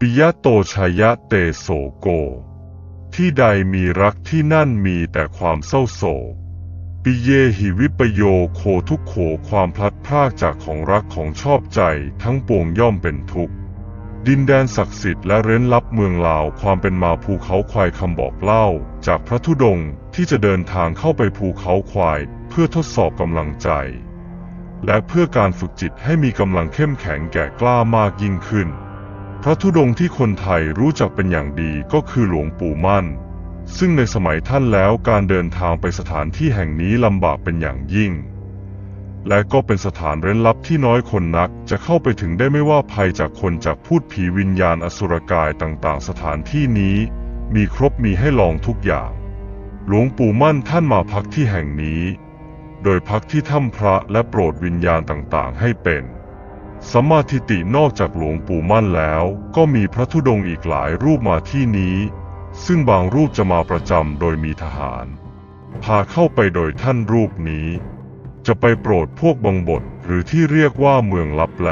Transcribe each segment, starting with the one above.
ปิยะโตชยะเตโสโก ที่ใดมีรักที่นั่นมีแต่ความเศร้าโศก ปิเยหิวิปโยโคทุกโขความพลัดพรากจากของรักของชอบใจทั้งปวงย่อมเป็นทุกข์ ดินแดนศักดิ์สิทธิ์และเร้นลับเมืองลาวความเป็นมาภูเขาควายคำบอกเล่า จากพระธุดงค์ที่จะเดินทางเข้าไปภูเขาควาย เพื่อทดสอบกำลังใจ และเพื่อการฝึกจิตให้มีกำลังเข้มแข็งแก่กล้ามากยิ่งขึ้น ระธุดงที่คนไทยรู้จักเป็นอย่างดีก็คือหลวงปู่มั่น ซึ่งในสมัยท่านแล้วการเดินทางไปสถานที่แห่งนี้ลำบากเป็นอย่างยิ่ง และก็เป็นสถานเร้นลับที่น้อยคนนักจะเข้าไปถึงได้ไม่ว่าภัยจากคนจากพูดผีวิญญาณอสุรกายต่างๆ สถานที่นี้มีครบมีให้ลองทุกอย่าง หลวงปู่มั่นท่านมาพักที่แห่งนี้ โดยพักที่ถ้ำพระและโปรดวิญญาณต่างๆ ให้เป็น สัมมาทิฏฐินอกจากหลวงปู่มั่นแล้ว ก็มีพระธุดงค์อีกหลายรูปมาที่นี้ ซึ่งบางรูปจะมาประจำโดยมีทหาร พาเข้าไปโดยท่านรูปนี้ จะไปโปรดพวกบังบทหรือที่เรียกว่าเมืองลับแหล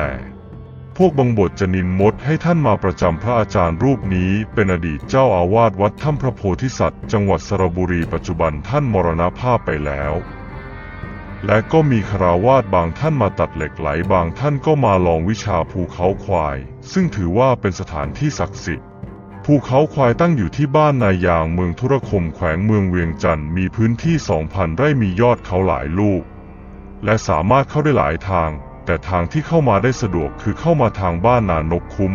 พวกบังบทจะนินมดให้ท่านมาประจำพระอาจารย์รูปนี้เป็นอดีตเจ้าอาวาสวัดถ้ำพระโพธิสัตว์ จังหวัดสระบุรีปัจจุบันท่านมรณภาพไปแล้ว และก็มีคราวาสบางท่านมาตัดเหล็กไหลบางท่านก็มาลองวิชาภูเขาควาย ซึ่งถือว่าเป็นสถานที่ศักดิ์สิทธิ์ภูเขาควายตั้งอยู่ที่บ้านนายยางเมืองธุรคมแขวงเมืองเวียงจันทร์มีพื้นที่ 2,000 ไร่มียอดเขาหลายลูก และสามารถเข้าได้หลายทาง แต่ทางที่เข้ามาได้สะดวกคือเข้ามาทางบ้านนานกคุ้ม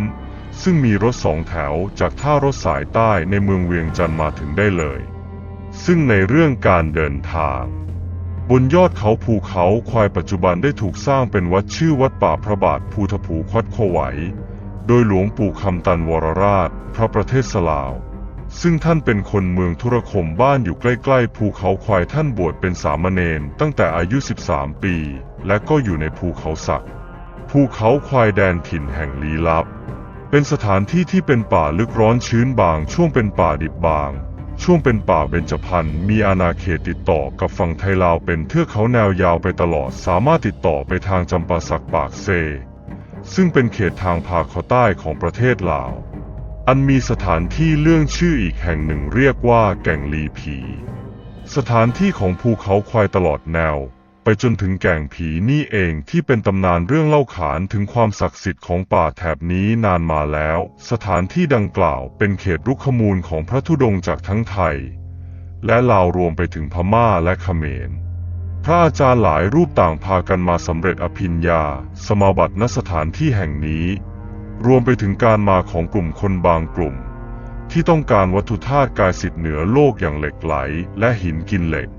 ซึ่งมีรถสองแถวจากท่ารถสายใต้ในเมืองเวียงจันทร์มาถึงได้เลย ซึ่งในเรื่องการเดินทาง บนยอดเขาภูเขาควายปัจจุบันได้ถูกสร้างเป็นวัดชื่อวัดป่าพระบาทภูทะผูควัดโคไหว โดยหลวงปู่คำตันวรราช พระประเทศสลาว ซึ่งท่านเป็นคนเมืองธุรคมบ้านอยู่ใกล้ๆ ภูเขาควายท่านบวชเป็นสามเณรตั้งแต่อายุ 13 ปี และก็อยู่ในภูเขาสักดิ์ภูเขาควายแดนถิ่นแห่งลี้ลับ เป็นสถานที่ที่เป็นป่าลึกร้อนชื้นบางช่วงเป็นป่าดิบบาง ช่วงเป็นป่าเบญจพรรณมีอาณาเขตติดต่อกับฝั่งไทยลาวเป็นเทือกเขาแนวยาวไปตลอด สามารถติดต่อไปทางจำปาสักปากเซ ซึ่งเป็นเขตทางภาคขาใต้ของประเทศลาว อันมีสถานที่เรื่องชื่ออีกแห่งหนึ่งเรียกว่าแก่งลีผี สถานที่ของภูเขาควายตลอดแนว จนถึงแก่งผีนี่เองที่เป็นตำนานเรื่องเล่าขานถึงความศักดิ์สิทธิ์ของป่าแถบนี้นานมาแล้ว สถานที่ดังกล่าวเป็นเขตรุกขมูลของพระธุดงค์จากทั้งไทย และลาวรวมไปถึงพม่าและเขมรพระอาจารย์หลายรูปต่างพากันมาสำเร็จอภิญญา สมาบัติณสถานที่แห่งนี้ รวมไปถึงการมาของกลุ่มคนบางกลุ่ม ที่ต้องการวัตถุธาตุกายสิทธิ์เหนือโลกอย่างเหล็กไหลและหินกินเหล็ก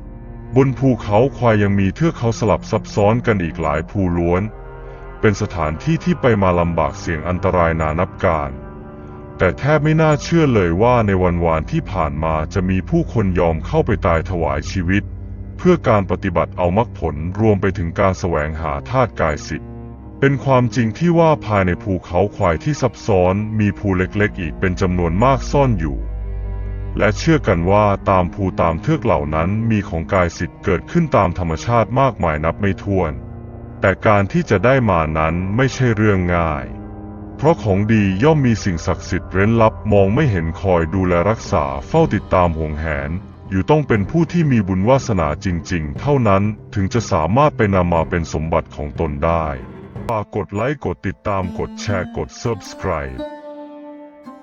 บนภูเขาควายยังมีเทือกเขาสลับซับซ้อนกันอีกหลายภูล้วน เป็นสถานที่ที่ไปมาลำบากเสี่ยงอันตรายนานับการ แต่แทบไม่น่าเชื่อเลยว่าในวันวานที่ผ่านมาจะมีผู้คนยอมเข้าไปตายถวายชีวิต เพื่อการปฏิบัติเอามรรคผลรวมไปถึงการแสวงหาธาตุกายสิทธิ์เป็นความจริงที่ว่าภายในภูเขาควายที่ซับซ้อนมีภูเล็กๆอีกเป็นจำนวนมากซ่อนอยู่ และเชื่อกันว่าตามภูตามเทือกเหล่านั้นมีของกายสิทธิ์เกิดขึ้นตามธรรมชาติมากมายนับไม่ถ้วน แต่การที่จะได้มานั้นไม่ใช่เรื่องง่าย เพราะของดีย่อมมีสิ่งศักดิ์สิทธิ์เร้นลับมองไม่เห็นคอยดูแลรักษาเฝ้าติดตามห่วงแหน อยู่ต้องเป็นผู้ที่มีบุญวาสนาจริง ๆ เท่านั้นถึงจะสามารถไปนำมาเป็นสมบัติของตนได้ฝากกดไลค์กดติดตามกดแชร์กด Subscribe